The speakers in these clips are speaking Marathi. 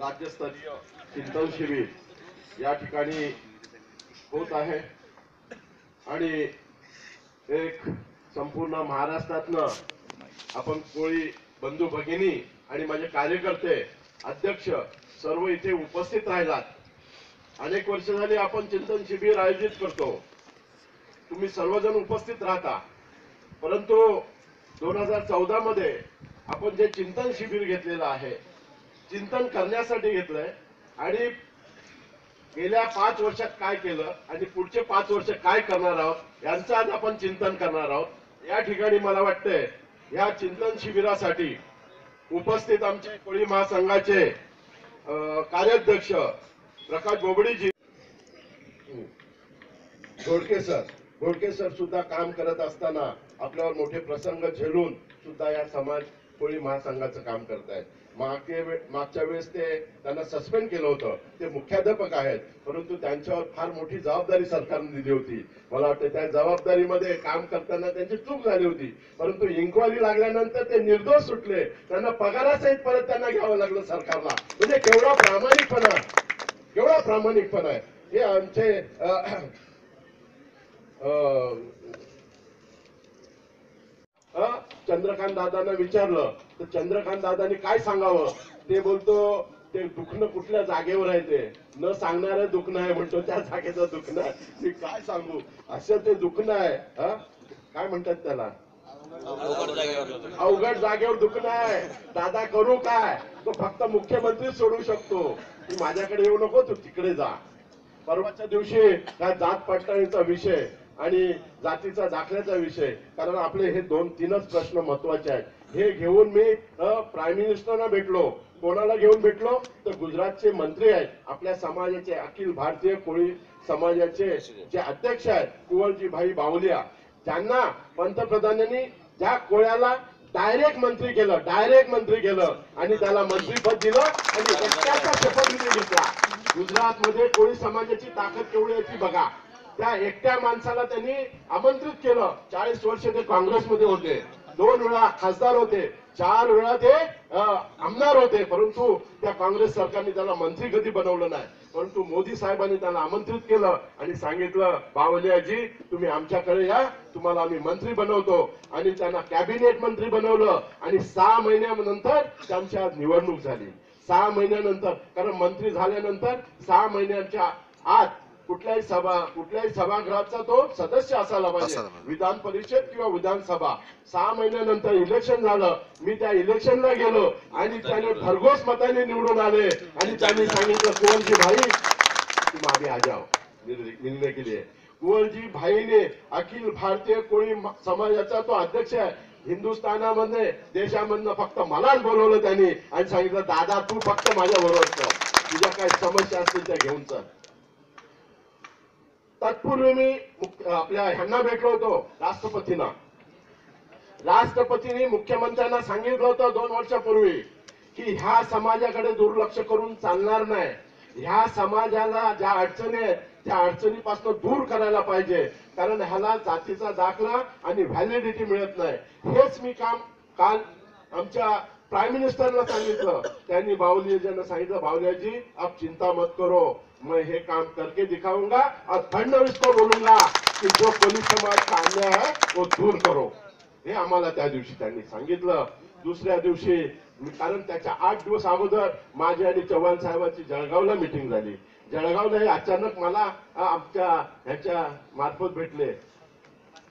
राज्यस्तरीय चिंतन शिबिर या ठिकाणी होत आहे. आणि एक संपूर्ण महाराष्ट्रातनं आपण कोळी बंधू भगिनी आणि माझे कार्यकर्ते अध्यक्ष सर्व इथे उपस्थित राहिलात. अनेक वर्ष झाली आपण चिंतन शिबिर आयोजित करतो. तुम्ही सर्वजण उपस्थित राहता. परंतु दोन हजार चौदा मध्ये आपण जे चिंतन शिबिर घेतलेलं आहे चिंतन करण्यासाठी घेतलंय. आणि गेल्या पाच वर्षात काय केलं आणि पुढचे पाच वर्ष काय करणार आहोत यांचं आज आपण चिंतन करणार आहोत. या ठिकाणी मला वाटतंय या चिंतन शिबिरासाठी उपस्थित आमचे कोळी महासंघाचे कार्याध्यक्ष प्रकाश बोबडीजी घोडके सर. घोडके सर सुद्धा काम करत असताना आपल्यावर मोठे प्रसंग झेलून सुद्धा या समाज कोळी महासंघाचं काम करतायत. मागे मागच्या वेळेस ते त्यांना सस्पेंड केलं होतं. ते मुख्याध्यापक आहेत. परंतु त्यांच्यावर फार मोठी जबाबदारी सरकारने दिली होती. मला वाटतं त्या जबाबदारीमध्ये काम करताना त्यांची चूक झाली होती. परंतु इन्क्वायरी लागल्यानंतर ते निर्दोष सुटले. त्यांना पगारासहित परत त्यांना घ्यावं लागलं सरकारला. म्हणजे केवढा प्रामाणिकपणा. केवढा प्रामाणिकपणा आहे. हे आमचे अं, चंद्रकांत दादांना विचारलं तर चंद्रकांत दादांनी काय सांगावं? ते बोलतो ते दुखणं कुठल्या जागेवर आहे ते? न सांगणारं दुखणं आहे म्हणतो त्या जागेचं दुखणं आहे. मी काय सांगू? असं ते दुखणं आहे हं? काय म्हणतात त्याला? अवघड जागेवर दुखणं आहे. दादा करू काय? तो फक्त मुख्यमंत्री सोडू शकतो. की माझ्याकडे येऊ नको तू तिकडे जा. परवाच्या दिवशी त्या जात पडताळणीचा विषय आणि जातीचा दाखल्याचा विषय. कारण आपले हे दोन तीनच प्रश्न महत्त्वाचे आहेत. हे घेऊन मी प्राईम मिनिस्टरना भेटलो. कोणाला घेऊन भेटलो? तर गुजरातचे मंत्री आहेत. आपल्या समाजाचे अखिल भारतीय कोळी समाजाचे जे अध्यक्ष आहेत कुवळजी भाई बावलिया. त्यांना पंतप्रधानांनी त्या कोळ्याला डायरेक्ट मंत्री केलं डायरेक्ट मंत्री केलं आणि त्याला मंत्रीपद दिलं आणि एकट्याचा शपथविधी घेतला. गुजरातमध्ये कोळी समाजाची ताकद केवढी आहे ती बघा. त्या एकट्या माणसाला त्यांनी आमंत्रित केलं. चाळीस वर्ष ते काँग्रेसमध्ये होते. दोन वेळा खासदार होते. चार वेळा ते आमदार होते. परंतु त्या काँग्रेस सरकारने त्याला मंत्री कधी बनवलं नाही. परंतु मोदी साहेबांनी त्यांना आमंत्रित केलं आणि सांगितलं बावलियाजी तुम्ही आमच्याकडे या. तुम्हाला आम्ही मंत्री बनवतो. आणि त्यांना कॅबिनेट मंत्री बनवलं. आणि सहा महिन्यानंतर त्यांची निवडणूक झाली. सहा महिन्यानंतर कारण मंत्री झाल्यानंतर सहा महिन्यांच्या आत कुठल्याही सभा कुठल्याही सभागृहाचा तो सदस्य असायला पाहिजे. विधान परिषद किंवा विधानसभा. सहा महिन्यानंतर इलेक्शन झालं. मी त्या इलेक्शनला गेलो आणि त्याने भरघोस मताने निवडून आले. आणि त्यांनी सांगितलं कुंवरजी भाई तुम आगे आ जाओ निर्णय निर्णय के लिए कुंवरजी भाईने अखिल भारतीय कोळी समाजाचा तो अध्यक्ष आहे. हिंदुस्थानामध्ये देशामधनं फक्त मलाच बोलवलं त्यांनी. आणि सांगितलं दादा तू फक्त माझ्या बरोबर तुझ्या काय समस्या असतील त्या घेऊन चल. तत्पूर्वी मी आपल्या ह्यांना भेटलो होतो राष्ट्रपतींना. राष्ट्रपतींनी मुख्यमंत्र्यांना सांगितलं होतं दोन वर्षापूर्वी की ह्या समाजाकडे दुर्लक्ष करून चालणार नाही. ह्या समाजाला ज्या अडचणी आहेत त्या अडचणीपासून दूर करायला पाहिजे. कारण ह्याला जातीचा दाखला आणि व्हॅलिडिटी मिळत नाही. हेच मी काम काल आमच्या प्राईम मिनिस्टरला सांगितलं. त्यांनी बावलियाजींना सांगितलं बावलियाजी आप चिंता मत करो. मैं ये काम करके दिखाऊंगा और फडणवीस को बोलूंगा की जो पोलीस समाज का अन्याय है वो दूर करो। हे आम्हाला त्या दिवशी त्यांनी सांगितलं. दुसऱ्या दिवशी कारण त्याच्या आठ दिवस अगोदर माझी आणि चव्हाण साहेबांची जळगावला मिटिंग झाली. जळगावला हे अचानक मला आमच्या ह्याच्या मार्फत भेटले.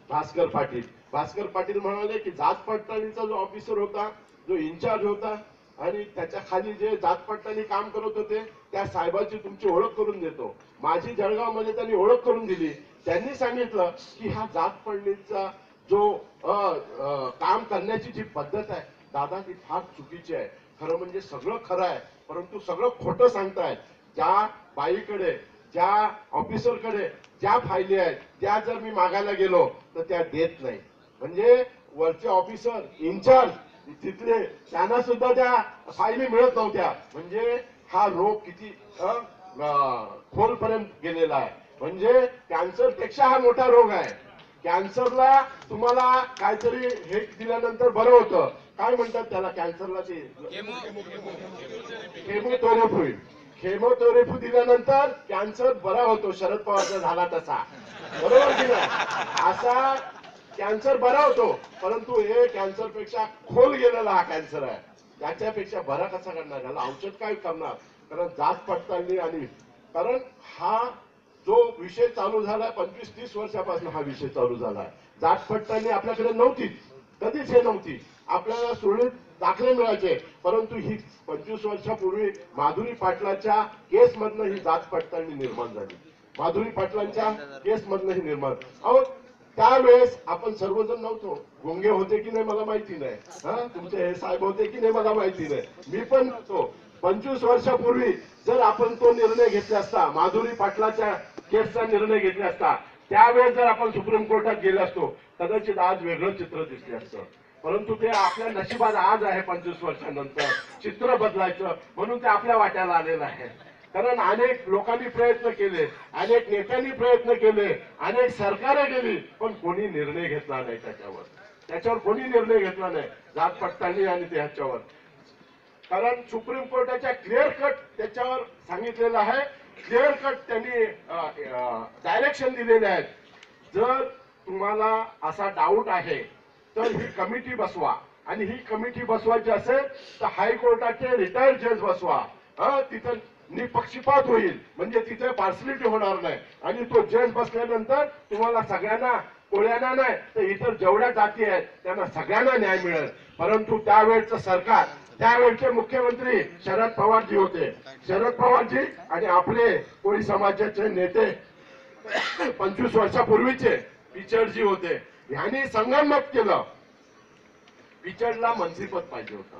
भास्कर पाटील. भास्कर पाटील म्हणाले की जात पडताळणीचा जो ऑफिसर होता जो इन्चार्ज होता आणि त्याच्याखाली जे जात पडताळणी काम करत होते त्या साहेबाची तुमची ओळख करून देतो. माझी जळगावमध्ये त्यांनी ओळख करून दिली. त्यांनी सांगितलं की हा जात पडणीचा जो आ, आ, काम करण्याची जी पद्धत आहे दादा ती फार चुकीची आहे. खरं म्हणजे सगळं खरं आहे परंतु सगळं खोटं सांगतायत. ज्या बाईकडे ज्या ऑफिसरकडे ज्या फायली आहेत त्या जर मी मागायला गेलो तर त्या देत नाही. म्हणजे वरचे ऑफिसर इन्चार्ज तिथले त्यांना सुद्धा त्या फायली मिळत नव्हत्या. म्हणजे हा रोग किती खोलपर्यंत गेलेला आहे. म्हणजे कॅन्सरपेक्षा हा मोठा रोग आहे. कॅन्सरला तुम्हाला काहीतरी हे दिल्यानंतर बरं होतं. काय म्हणतात त्याला कॅन्सरला ते? केमोथेरपी केमोथेरपी दिल्यानंतर कॅन्सर बरा होतो. शरद पवारचा झाला तसा. बरोबर की नाही? असा कॅन्सर बरा होतो. परंतु हे कॅन्सरपेक्षा खोल गेलेला हा कॅन्सर आहे. त्याच्यापेक्षा बरा कसा करणार? त्याला औषध काय करणार? कारण जात पडताळणी आणि कारण हा जो विषय चालू झालाय पंचवीस तीस वर्षापासून हा विषय चालू झालाय. जात पडताळणी आपल्याकडे नव्हतीच कधीच हे नव्हती. आपल्याला सुरळीत दाखले मिळायचे. परंतु ही पंचवीस वर्षापूर्वी माधुरी पाटलाच्या केस मधनं ही जात पडताळणी निर्माण झाली. माधुरी पाटलांच्या केसमधनं ही निर्माण अहो त्यावेळेस आपण सर्वजण नव्हतो. गोंगे होते की नाही मला माहिती नाही. हा? तुमचे हे साहेब होते की नाही मला माहिती नाही. मी पण नव्हतो. पंचवीस वर्षापूर्वी जर आपण तो निर्णय घेतला असता माधुरी पाटलाच्या केसचा निर्णय घेतला असता त्यावेळेस जर आपण सुप्रीम कोर्टात गेले असतो कदाचित आज वेगळं चित्र दिसले असतं. परंतु ते आपल्या नशिबात आज आहे पंचवीस वर्षानंतर. चित्र बदलायचं. म्हणून ते आपल्या वाट्याला आलेलं आहे. कारण अनेक लोकांनी प्रयत्न केले अनेक नेत्यांनी प्रयत्न केले अनेक सरकारे केली पण कोणी निर्णय घेतला नाही त्याच्यावर. त्याच्यावर कोणी निर्णय घेतला नाही जात पडताळणी आणि त्याच्यावर कारण सुप्रीम कोर्टाच्या क्लिअर कट त्याच्यावर सांगितलेलं आहे. क्लिअर कट त्यांनी डायरेक्शन दिलेले आहेत. जर तुम्हाला असा डाऊट आहे तर ही कमिटी बसवा. आणि ही कमिटी बसवायची असेल तर हायकोर्टाचे रिटायर्ड जज बसवा. तिथं निपक्षपात होईल. म्हणजे तिथे पार्सलिटी होणार नाही. आणि तो जज बसल्यानंतर तुम्हाला सगळ्यांना कोळ्यांना नाही तर इतर जेवढ्या जाती आहेत त्यांना सगळ्यांना न्याय मिळेल. परंतु त्यावेळचं सरकार त्यावेळचे मुख्यमंत्री शरद पवारजी होते. शरद पवारजी आणि आपले कोळी समाजाचे नेते पंचवीस वर्षापूर्वीचे पिचडजी होते. यांनी संगनमत केलं. पिचडला मंत्रीपद पाहिजे होतं.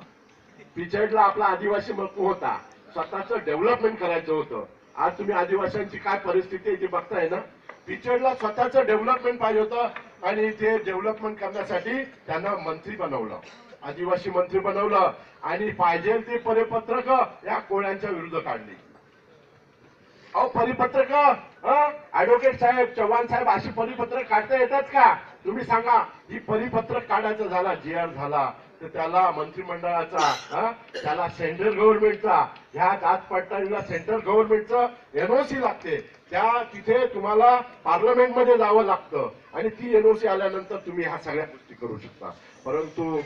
पिचडला आपला आदिवासी मत होता. स्वतःचं डेव्हलपमेंट करायचं होतं. आज तुम्ही आदिवासींची काय परिस्थिती आहे ते बघताय ना? पिचडला स्वतःचं डेव्हलपमेंट पाहिजे होतं आणि ते डेव्हलपमेंट करण्यासाठी त्यांना मंत्री बनवलं. आदिवासी मंत्री बनवलं आणि पाहिजे ते परिपत्रक या कोळ्यांच्या विरुद्ध काढली. अहो परिपत्रक ऍडव्होकेट साहेब चव्हाण साहेब अशी परिपत्रक काढता येतात का? तुम्ही सांगा ही परिपत्रक काढायचं झाला जी आर झाला तर त्याला मंत्रिमंडळाचा त्याला सेंट्रल गव्हर्नमेंटचा ह्या जात पडताळणीला सेंट्रल गव्हर्नमेंटचं एनओसी लागते. त्या तिथे तुम्हाला पार्लमेंटमध्ये जावं लागतं. आणि ती एनओसी आल्यानंतर तुम्ही ह्या सगळ्या गोष्टी करू शकता. परंतु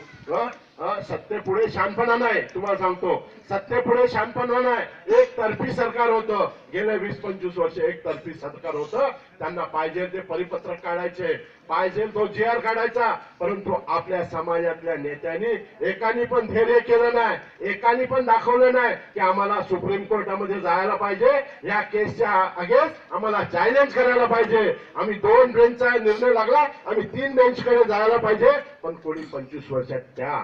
सत्तेपुढे शानपणा नाही तुम्हाला सांगतो. सत्तेपुढे शानपणा नाही. एक तर्फी सरकार होतं. गेल्या वीस पंचवीस वर्ष एक तर्फी सरकार होतं. त्यांना पाहिजे ते परिपत्रक काढायचे. पाहिजे तो जी आर काढायचा. परंतु आपल्या समाजातल्या नेत्यांनी एकानी पण धैर्य केलं नाही. एकानी पण दाखवलं नाही की आम्हाला सुप्रीम कोर्टामध्ये जायला पाहिजे. या केसच्या अगेन्स्ट आम्हाला चॅलेंज करायला पाहिजे. आम्ही दोन बेंचचा निर्णय लागला. आम्ही तीन बेंचकडे जायला पाहिजे. पण कोणी पंचवीस वर्षात त्या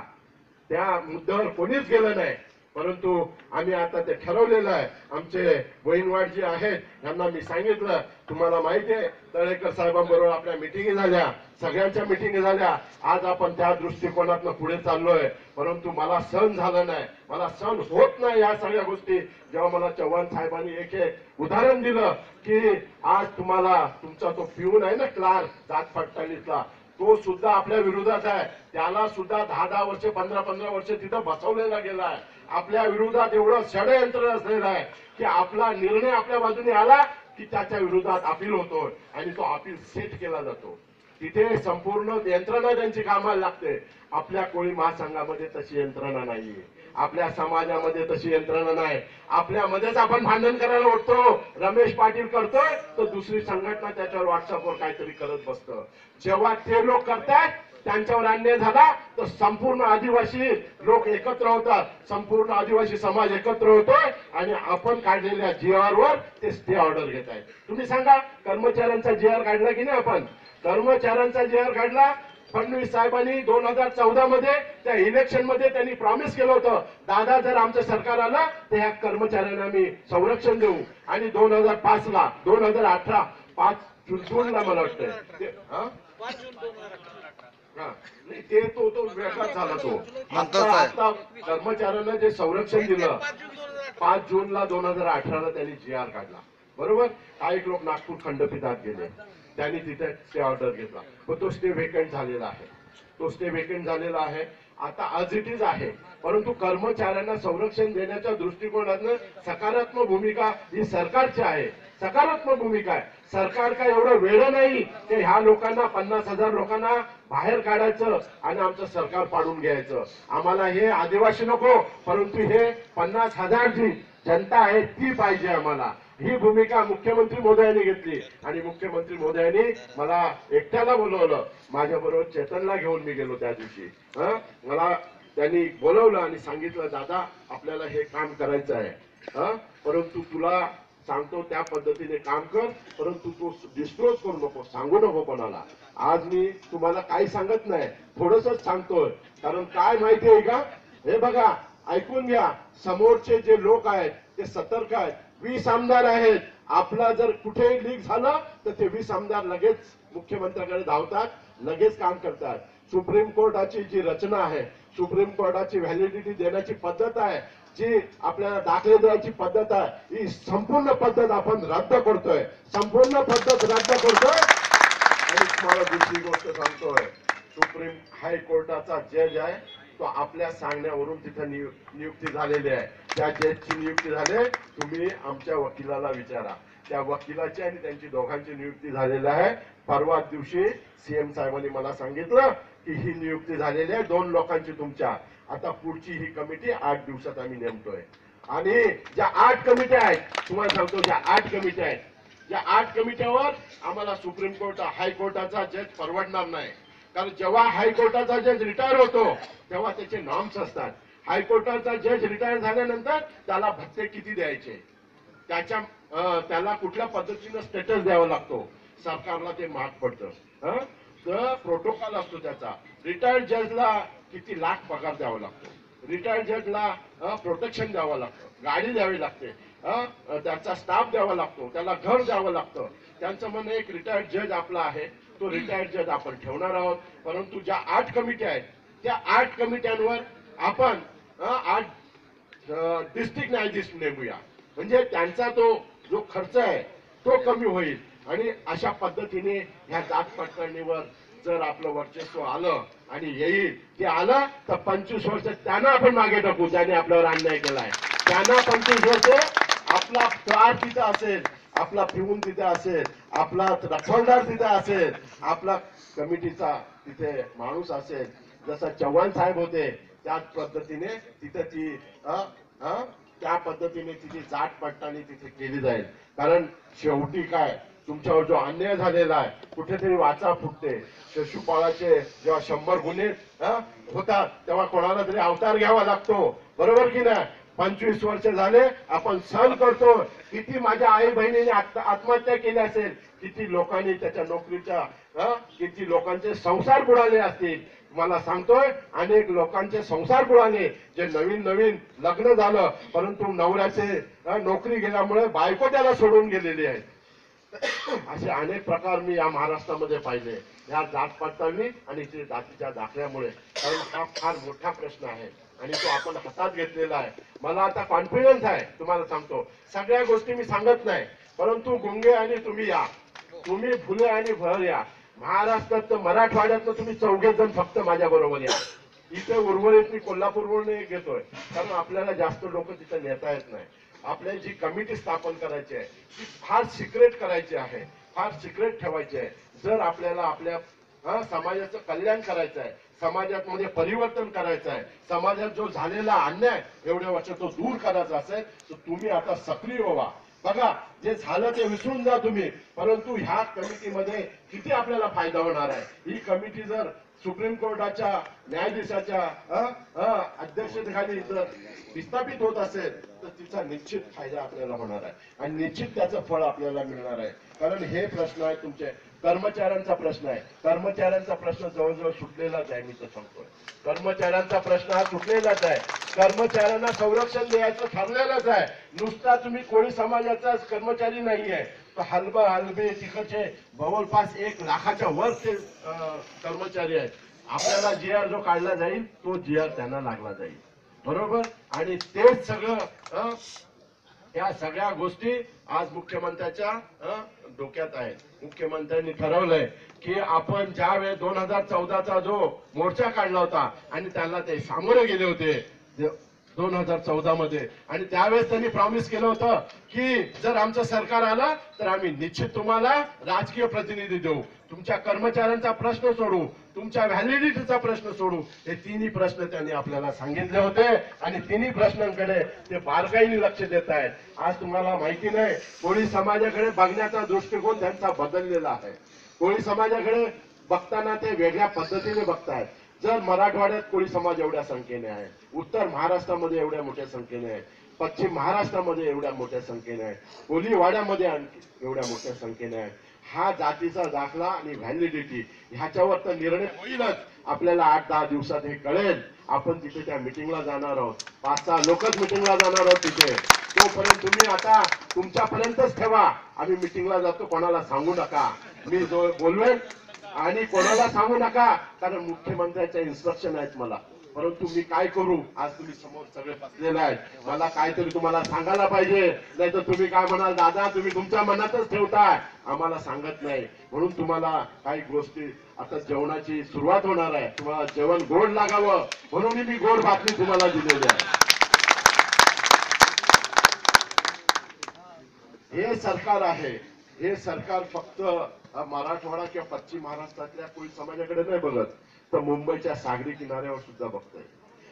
त्या मुद्द्यावर कोणीच गेलं नाही. परंतु आम्ही आता ते ठरवलेलं आहे. आमचे बहिणवाड जे आहेत यांना मी सांगितलं तुम्हाला माहिती आहे तळेकर साहेबांबरोबर आपल्या मिटिंगी झाल्या सगळ्यांच्या मिटिंगी झाल्या. आज आपण त्या दृष्टिकोनातनं पुढे चाललोय. परंतु मला सण झालं नाही. मला सण होत नाही या सगळ्या गोष्टी. जेव्हा मला चव्हाण साहेबांनी एक एक उदाहरण दिलं की आज तुम्हाला तुमचा तो पिऊन आहे ना क्लार्क जात पडताळीतला तो सुद्धा आपल्या विरोधात आहे. त्याला सुद्धा दहा दहा वर्ष पंधरा पंधरा वर्ष तिथं बसवलेला गेला आहे. आपल्या विरोधात एवढं षडयंत्र असलेलं आहे की आपला निर्णय आपल्या बाजूने आला की त्याच्या विरोधात अपील होतो आणि तो अपील सेट केला जातो. तिथे संपूर्ण यंत्रणा त्यांची कामाला लागते. आपल्या कोळी महासंघामध्ये तशी यंत्रणा नाहीये. आपल्या समाजामध्ये तशी यंत्रणा नाही. आपल्यामध्येच आपण भांडण करायला उठतो. रमेश पाटील करतोय तर दुसरी संघटना त्याच्यावर व्हॉट्सअपवर काहीतरी करत बसतं. जेव्हा ते लोक करतात त्यांच्यावर अन्याय झाला तर संपूर्ण आदिवासी लोक एकत्र होतात. संपूर्ण आदिवासी समाज एकत्र होतोय आणि आपण काढलेल्या जी आर वर ते स्टे ऑर्डर घेत आहे तुम्ही सांगा कर्मचाऱ्यांचा जी आर काढला की नाही आपण? कर्मचाऱ्यांचा जी आर काढला फडणवीस साहेबांनी दोन हजार चौदा मध्ये त्या इलेक्शनमध्ये त्यांनी प्रॉमिस केलं होतं दादा जर आमचं सरकार आलं तर ह्या कर्मचाऱ्यांना आम्ही संरक्षण देऊ. आणि दोन हजार पाच ला दोन हजार अठरा पाच जूनला मला वाटतं नाही, ते तो तो वेगळाच झाला तो? आता कर्मचाऱ्यांना जे संरक्षण दिलं पाच जूनला दोन हजार अठराला त्यांनी जी आर काढला. बरोबर? काही लोक नागपूर खंडपीठात गेले. त्यांनी तिथे स्टे ऑर्डर घेतला. पण तो स्टे वेकंट झालेला आहे. तो स्टे वेकंट झालेला आहे. आता आज इट इज आहे. परंतु कर्मचाऱ्यांना संरक्षण देण्याच्या दृष्टिकोनातनं सकारात्मक भूमिका ही सरकारची आहे. सकारात्मक भूमिका आहे. सरकार काय एवढं वेळ नाही की ह्या लोकांना पन्नास हजार लोकांना बाहेर काढायचं आणि आमचं सरकार पाडून घ्यायचं. आम्हाला हे आदिवासी नको परंतु हे पन्नास हजार जी जनता आहे ती पाहिजे आम्हाला. ही भूमिका मुख्यमंत्री मोदयांनी घेतली. आणि मुख्यमंत्री मोदयांनी मला एकट्याला बोलवलं. माझ्या बरोबर चेतनला घेऊन मी गेलो त्या दिवशी. मला त्यांनी बोलवलं आणि सांगितलं दादा आपल्याला हे काम करायचं आहे. परंतु तुला सांगतो त्या पद्धतीने काम कर परंतु तू डिस्क्लोज करू नको सांगू नको कोणाला. आज मी तुम्हाला काही सांगत नाही थोडस सांगतोय. कारण काय माहिती आहे का? हे बघा ऐकून घ्या. समोरचे जे लोक आहेत ते सतर्क आहेत. वीस आमदार आहेत. आपला जर कुठेही लीक झालं तर ते वीस आमदार लगेच मुख्यमंत्र्याकडे धावतात लगेच काम करतात. सुप्रीम कोर्टाची जी रचना आहे सुप्रीम कोर्टाची व्हॅलिडिटी देण्याची पद्धत आहे जी आपल्याला दाखले द्यायची पद्धत आहे ही संपूर्ण पद्धत आपण रद्द करतोय. संपूर्ण पद्धत रद्द करतोय. आणि तुम्हाला दुसरी गोष्ट सांगतोय सुप्रीम हायकोर्टाचा जज आहे तो आपल्या सांगण्यावरून तिथे नियु- नियुक्ती झालेली आहे. त्या जजची नियुक्ती झाली तुम्ही आमच्या वकिलाला विचारा. त्या वकिलाची आणि त्यांची दोघांची नियुक्ती झालेली आहे. परवा दिवशी सीएम साहेबांनी मला सांगितलं की ही नियुक्ती झालेली आहे दोन लोकांची तुमच्या. आता पुढची ही कमिटी आठ दिवसात आम्ही नेमतोय. आणि ज्या आठ कमिट्या आहेत तुम्हाला सांगतो ज्या आठ कमिट्या आहेत या आठ कमिट्यावर आम्हाला सुप्रीम कोर्ट हायकोर्टाचा जज परवडणार नाही. कारण जेव्हा हायकोर्टाचा जज रिटायर होतो तेव्हा त्याचे नॉर्म्स असतात. हायकोर्टाचा जज रिटायर झाल्यानंतर त्याला भत्ते किती द्यायचे? त्याच्या त्याला कुठल्या पद्धतीनं स्टेटस द्यावा लागतो? सरकारला ते माग पडतं. प्रोटोकॉल असतो त्याचा. रिटायर्ड जजला किती लाख पगार द्यावा लागतो. रिटायर्ड जजला प्रोटेक्शन द्यावं लागतं. गाडी द्यावी लागते. त्याचा स्टाफ द्यावा लागतो. त्याला घर द्यावं लागतं. त्यांचं म्हणणं एक रिटायर्ड जज आपला आहे. तो रिटायर्ड जज आपण ठेवणार आहोत. परंतु ज्या आठ कमिट्या आहेत त्या आठ कमिट्यांवर आपण आठ डिस्ट्रिक्ट न्यायाधीश नेमूया. म्हणजे त्यांचा तो जो खर्च आहे तो कमी होईल. आणि अशा पद्धतीने ह्या जात पडताळणीवर जर आपलं वर्चस्व आलं आणि येईल ते आलं तर पंचवीस वर्ष त्यांना आपण मागे टाकू ज्याने आपल्यावर अन्याय केलाय. त्यांना पंचवीस वर्ष आपला कार तिथं असेल आपला पिऊन तिथे असेल आपला रखवलदार तिथे असेल आपला कमिटीचा तिथे माणूस असेल जसा चव्हाण साहेब होते त्याच पद्धतीने तिथे ती त्या पद्धतीने तिची जात पडताळणी तिथे केली जाईल. कारण शेवटी काय तुमच्यावर जो अन्याय झालेला आहे कुठेतरी वाचा फुटते. शिशुपाळाचे जेव्हा शंभर गुन्हे होतात तेव्हा कोणाला तरी अवतार घ्यावा लागतो. बरोबर की नाही? पंचवीस वर्ष झाले आपण सहन करतो. किती माझ्या आई बहिणीने आत्महत्या केली असेल किती लोकांनी त्याच्या नोकरीच्या किती लोकांचे संसार बुडाले असतील. मला सांगतोय अनेक लोकांचे संसार बुडाले जे नवीन नवीन लग्न झालं परंतु नवऱ्याचे नोकरी गेल्यामुळे बायको त्याला सोडून गेलेली आहे. असे अनेक प्रकार मी या महाराष्ट्रामध्ये पाहिले. या जात पडताळणी आणि ते जातीच्या दाखल्यामुळे. कारण हा फार मोठा प्रश्न आहे. आणि तो आपण हातात घेतलेला आहे. मला आता कॉन्फिडन्स आहे. तुम्हाला सांगतो. सगळ्या गोष्टी मी सांगत नाही. परंतु गुंगे आणि तुम्ही या. तुम्ही फुले आणि भर या. महाराष्ट्रात तर मराठवाड्यात तुम्ही चौघे जण फक्त माझ्या बरोबर या. इथे उर्वरित मी कोल्हापूरवरून घेतोय. कारण आपल्याला जास्त लोक तिथे नेता येत नाही. आपल्याला जी कमिटी स्थापन करायची आहे ती फार सिक्रेट करायची आहे फार सिक्रेट ठेवायची आहे. जर आपल्याला आपल्या हा, समाजाचं कल्याण करायचं आहे समाजात मध्ये परिवर्तन करायचं आहे समाजात जो झालेला अन्याय एवढ्या वर्ष तो दूर करायचा असेल तर तुम्ही आता सक्रिय व्हा. बघा जे झालं ते विसरून जा तुम्ही. परंतु ह्या कमिटीमध्ये किती आपल्याला फायदा होणार आहे? ही कमिटी जर सुप्रीम कोर्टाच्या न्यायाधीशाच्या अध्यक्षतेखाली जर विस्थापित होत असेल तिचा निश्चित फायदा आपल्याला होणार आहे. आणि निश्चित त्याचं फळ आपल्याला मिळणार आहे. कारण हे प्रश्न आहे तुमचे. कर्मचाऱ्यांचा प्रश्न आहे. कर्मचाऱ्यांचा प्रश्न जवळजवळ सुटलेलाच आहे मी तर सांगतोय. कर्मचाऱ्यांचा प्रश्न हा सुटलेलाच आहे. कर्मचाऱ्यांना संरक्षण द्यायचं ठरलेलंच आहे. नुसता तुम्ही कोळी समाजाचा कर्मचारी नाहीये. तर हलबा हलबे तिकडचे जवळपास एक लाखाच्या वर ते कर्मचारी आहेत. आपल्याला जी आर जो काढला जाईल तो जी आर त्यांना लागला जाईल. बरोबर? आणि तेच सगळं या सगळ्या गोष्टी आज मुख्यमंत्र्याच्या डोक्यात आहेत. मुख्यमंत्र्यांनी ठरवलंय की आपण ज्या वेळेस दोन हजार चौदाचा जो मोर्चा काढला होता आणि त्याला ते सामोरे गेले होते दोन हजार चौदा मध्ये. आणि त्यावेळेस त्यांनी प्रॉमिस केलं होतं की जर आमचं सरकार आलं तर आम्ही निश्चित तुम्हाला राजकीय प्रतिनिधी देऊ. तुमच्या कर्मचाऱ्यांचा प्रश्न सोडू तुमच्या व्हॅलिडिटीचा प्रश्न सोडू. हे तिन्ही प्रश्न त्यांनी आपल्याला सांगितले होते. आणि तिन्ही प्रश्नांकडे ते बारकाईने लक्ष देत आहेत. आज तुम्हाला माहिती नाही कोळी समाजाकडे बघण्याचा दृष्टिकोन त्यांचा बदललेला आहे. कोळी समाजाकडे बघताना ते वेगळ्या पद्धतीने बघतायत. जर मराठवाड्यात कोळी समाज एवढ्या संख्येने आहे उत्तर महाराष्ट्रामध्ये एवढ्या मोठ्या संख्येने आहे पश्चिम महाराष्ट्रामध्ये एवढ्या मोठ्या संख्येने आहे कोलीवाड्यामध्ये आणखी एवढ्या मोठ्या संख्येने आहे हा जातीचा दाखला आणि व्हॅलिडिटी ह्याच्यावर तर निर्णय होईलच. आपल्याला आठ दहा दिवसात हे कळेल. आपण तिथे त्या मिटिंगला जाणार आहोत. पाच सहा लोकच मिटिंगला जाणार आहोत तिथे. तोपर्यंत तुम्ही आता तुमच्यापर्यंतच ठेवा. आम्ही मिटिंगला जातो कोणाला सांगू नका. मी जो बोलवेन आणि कोणाला सांगू नका कारण मुख्यमंत्र्यांच्या इन्स्ट्रक्शन आहेत मला. परंतु मी काय करू? आज तुम्ही समोर सगळे बसलेले आहेत. मला काहीतरी तुम्हाला सांगायला पाहिजे. नाही तर तुम्ही काय म्हणाल दादा तुम्ही तुमच्या मनातच ठेवताय. आम्हाला सांगत नाही. म्हणून तुम्हाला काही गोष्टी आता जेवणाची सुरुवात होणार आहे. तुम्हाला जेवण गोड लागावं. म्हणून मी गोड बातमी तुम्हाला दिलेली आहे. हे सरकार आहे. हे सरकार फक्त मराठवाडा किंवा पश्चिम महाराष्ट्रातल्या कोळी समाजाकडे नाही बघत तर मुंबईच्या सागरी किनाऱ्यावर सुद्धा बघतोय.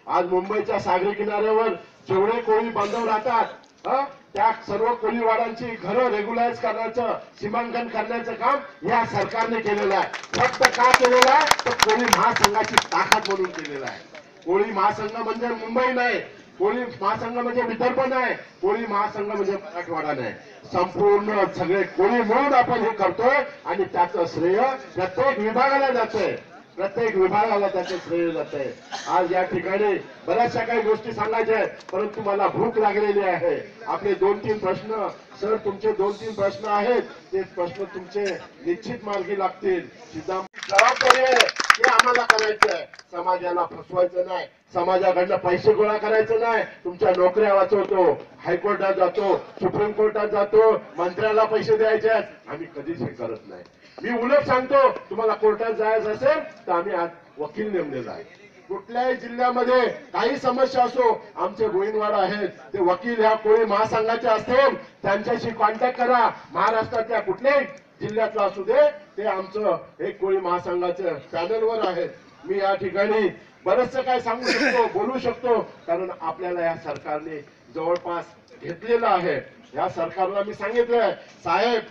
आज मुंबईच्या सागरी किनाऱ्यावर जेवढे कोळी बांधव राहतात त्या सर्व कोळीवाडांची घरं रेग्युलाइज करण्याचं सीमांकन करण्याचं काम या सरकारने केलेलं आहे. फक्त का केलेलं आहे? तर कोळी महासंघाची ताकद म्हणून केलेलं आहे. कोळी महासंघ म्हणजे मुंबई नाही कोळी महासंघ म्हणजे विदर्भ नाही कोळी महासंघ म्हणजे मराठवाडा नाही. संपूर्ण सगळे कोळी म्हणून आपण हे करतोय आणि त्याचं श्रेय प्रत्येक विभागाला जातंय. प्रत्येक विभागाला त्याचं श्रेय जातंय. आज या ठिकाणी बऱ्याचशा काही गोष्टी सांगायच्या आहेत परंतु मला भूक लागलेली आहे. आपले दोन तीन प्रश्न सर तुमचे दोन तीन प्रश्न आहेत. ते प्रश्न तुमचे निश्चित मार्गी लागतील. सिद्धांत जबाबदारी आहे. हे आम्हाला करायचं आहे समाजाला फसवायचं नाही. समाजाकडनं पैसे गोळा करायचं नाही. तुमच्या नोकऱ्या वाचवतो हायकोर्टात जातो सुप्रीम कोर्टात जातो मंत्र्याला पैसे द्यायचे आम्ही कधीच हे करत नाही. मी उलट सांगतो तुम्हाला कोर्टात जायचं असेल तर आम्ही आज वकील नेमलेला आहे कुठल्याही जिल्ह्यामध्ये काही समस्या असो आमचे गोविंदवाड आहेत ते वकील ह्या कोळी महासंघाचे असतील त्यांच्याशी कॉन्टॅक्ट करा. महाराष्ट्रातल्या कुठल्याही जिल्ह्यातला असू दे ते आमचं एक कोळी महासंघाचं पॅनलवर आहे मी या ठिकाणी बरचसं काय सांगू शकतो बोलू शकतो कारण आपल्याला या सरकारने जवळपास घेतलेलं आहे. या सरकारला मी सांगितलंय साहेब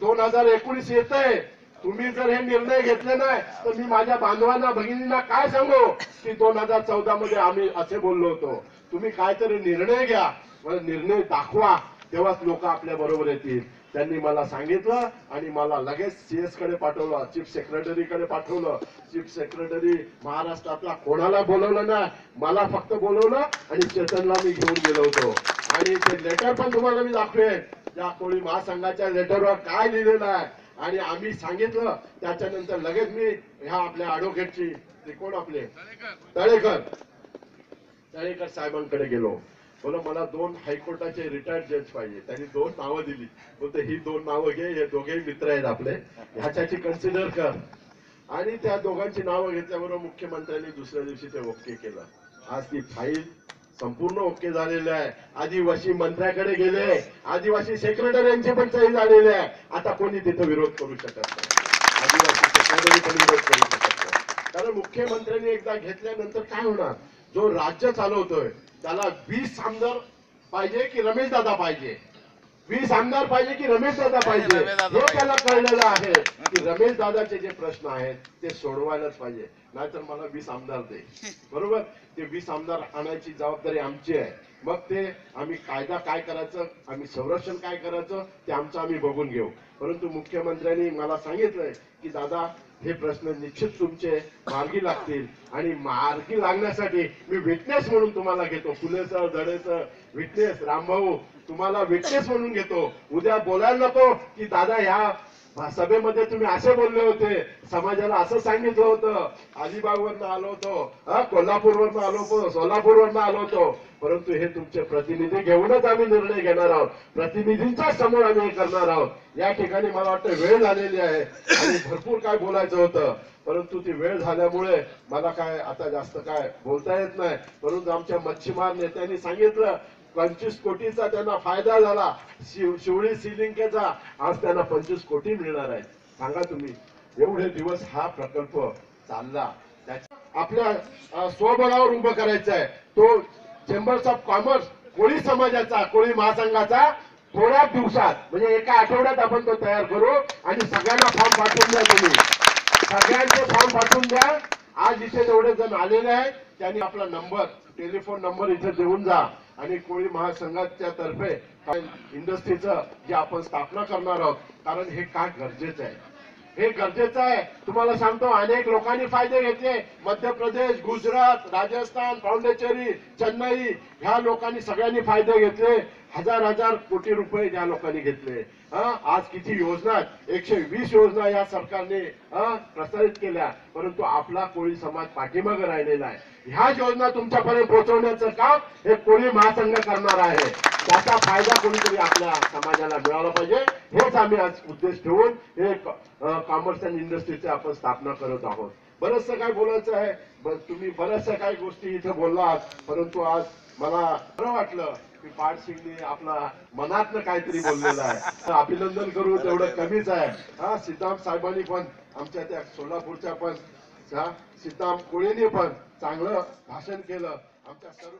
दोन हजार एकोणीस येत आहे तुम्ही जर हे निर्णय घेतले नाही तर मी माझ्या बांधवांना भगिनींना काय सांगू की दोन हजार चौदा मध्ये आम्ही असे बोललो होतो. तुम्ही काहीतरी निर्णय घ्या. निर्णय दाखवा. तेव्हाच लोक आपल्या बरोबर येतील. त्यांनी मला सांगितलं आणि मला लगेच सीएसकडे पाठवलं चीफ सेक्रेटरी कडे पाठवलं. चीफ सेक्रेटरी महाराष्ट्रातला कोणाला बोलवलं नाही मला फक्त बोलवलं आणि चेतनला मी घेऊन गेलो होतो. आणि ते लेटर पण तुम्हाला मी दाखवेन. त्या कोळी महासंघाच्या लेटरवर काय लिहिलेलं आहे. आणि आम्ही सांगितलं त्याच्यानंतर लगेच मी ह्या आपल्या ॲडव्होकेटची ते कोण आपले तळेकर. तळेकर साहेबांकडे गेलो. बोला मला दोन हायकोर्टाचे रिटायर्ड जज पाहिजे. त्यांनी दोन नावं दिली. बोलते ही दोन नावं घे हे दोघेही मित्र आहेत आपले. ह्याच्याची कन्सिडर कर. आणि त्या दोघांची नावं घेतल्याबरोबर मुख्यमंत्र्यांनी दुसऱ्या दिवशी ते ओके केलं. आज ती फाईल संपूर्ण ओके झालेली आहे. आदिवासी मंत्र्याकडे गेले. आदिवासी सेक्रेटऱ्यांची पण सही झालेली आहे. आता कोणी तिथे विरोध करू शकत नाही. आदिवासी सेक्रेटरी पण विरोध करू शकत नाही. कारण मुख्यमंत्र्यांनी एकदा घेतल्यानंतर काय होणार? जो राज्य चालवतोय त्याला वीस आमदार पाहिजे की रमेश दादा पाहिजे? वीस आमदार पाहिजे की रमेश दादा पाहिजे हे त्याला कळलेलं आहे. की रमेश दादाचे जे प्रश्न आहेत ते सोडवायलाच पाहिजे. नाहीतर मला वीस आमदार दे. बरोबर? ते वीस आमदार आणायची जबाबदारी आमची आहे. मग ते आम्ही कायदा काय करायचं आम्ही संरक्षण काय करायचं ते आमचं आम्ही बघून घेऊ. परंतु मुख्यमंत्र्यांनी मला सांगितलंय की दादा हे प्रश्न निश्चित तुमचे मार्गी लागतील. आणि मार्गी लागण्यासाठी मी विटनेस म्हणून तुम्हाला घेतो. फुलेचं धडेचं विटनेस रामभाऊ तुम्हाला विटनेस म्हणून घेतो. उद्या बोलायला नको की दादा ह्या सभेमध्ये तुम्ही असे बोलले होते समाजाला असं सांगितलं होतं अलिबागवरनं आलो होतो कोल्हापूर कोल्हापूरवरनं आलो होतो सोलापूरवरनं आलो होतो. परंतु हे तुमचे प्रतिनिधी घेऊनच आम्ही निर्णय घेणार आहोत. प्रतिनिधींच्या समोर आम्ही हे करणार आहोत. या ठिकाणी मला वाटतं वेळ झालेली आहे आणि भरपूर काय बोलायचं होतं. परंतु ती वेळ झाल्यामुळे मला काय आता जास्त काय बोलता येत नाही. परंतु आमच्या मच्छीमार नेत्यांनी सांगितलं पंचवीस कोटीचा त्यांना फायदा झाला. शिव शिवळी सिलिंकेचा आज त्यांना पंचवीस कोटी मिळणार आहे सांगा तुम्ही एवढे दिवस हा प्रकल्प चालला. आपल्या स्वबळावर उभं करायचं आहे. तो चेंबर्स ऑफ कॉमर्स कोळी समाजाचा कोळी महासंघाचा थोड्या दिवसात म्हणजे एका आठवड्यात आपण तो तयार करू आणि सगळ्यांना फॉर्म पाठवून द्या तुम्ही. सगळ्यांचे फॉर्म पाठवून द्या. आज इथे जेवढे जण आलेले आहेत त्यांनी आपला नंबर टेलिफोन नंबर इथे देऊन जा. आणि कोळी महासंघाच्या तर्फे इंडस्ट्रीचं जे आपण स्थापना करणार आहोत कारण हे काय गरजेचं आहे? हे गरजेचं आहे. तुम्हाला सांगतो अनेक लोकांनी फायदे घेतले. मध्य प्रदेश गुजरात राजस्थान पांडेचेरी चेन्नई ह्या लोकांनी सगळ्यांनी फायदे घेतले. हजार हजार कोटी रुपये ज्या लोकांनी घेतले. आज किती योजना एकशे वीस योजना या सरकारने प्रसारित केल्या. परंतु आपला कोळी समाज पाठीमागे राहिलेला आहे. ह्या योजना तुमच्यापर्यंत पोहोचवण्याचं काम हे कोळी महासंघ करणार आहे. त्याचा फायदा कोणीतरी आपल्या समाजाला मिळाला पाहिजे हेच आम्ही आज उद्देश ठेवून हे कॉमर्स अँड इंडस्ट्रीची आपण स्थापना करत आहोत. बरंचसं काय बोलायचं आहे. तुम्ही बऱ्याचशा काही गोष्टी इथे बोललात परंतु आज मला बरं वाटलं की पाडसिंगनी आपला मनातलं काहीतरी बोललेलं आहे. अभिनंदन करू तेवढं कमीच आहे. हा सिद्धांत साहेबांनी पण आमच्या त्या सोलापूरच्या पण सिद्धाम कोळीने पण चांगलं भाषण केलं. आमच्या सर्व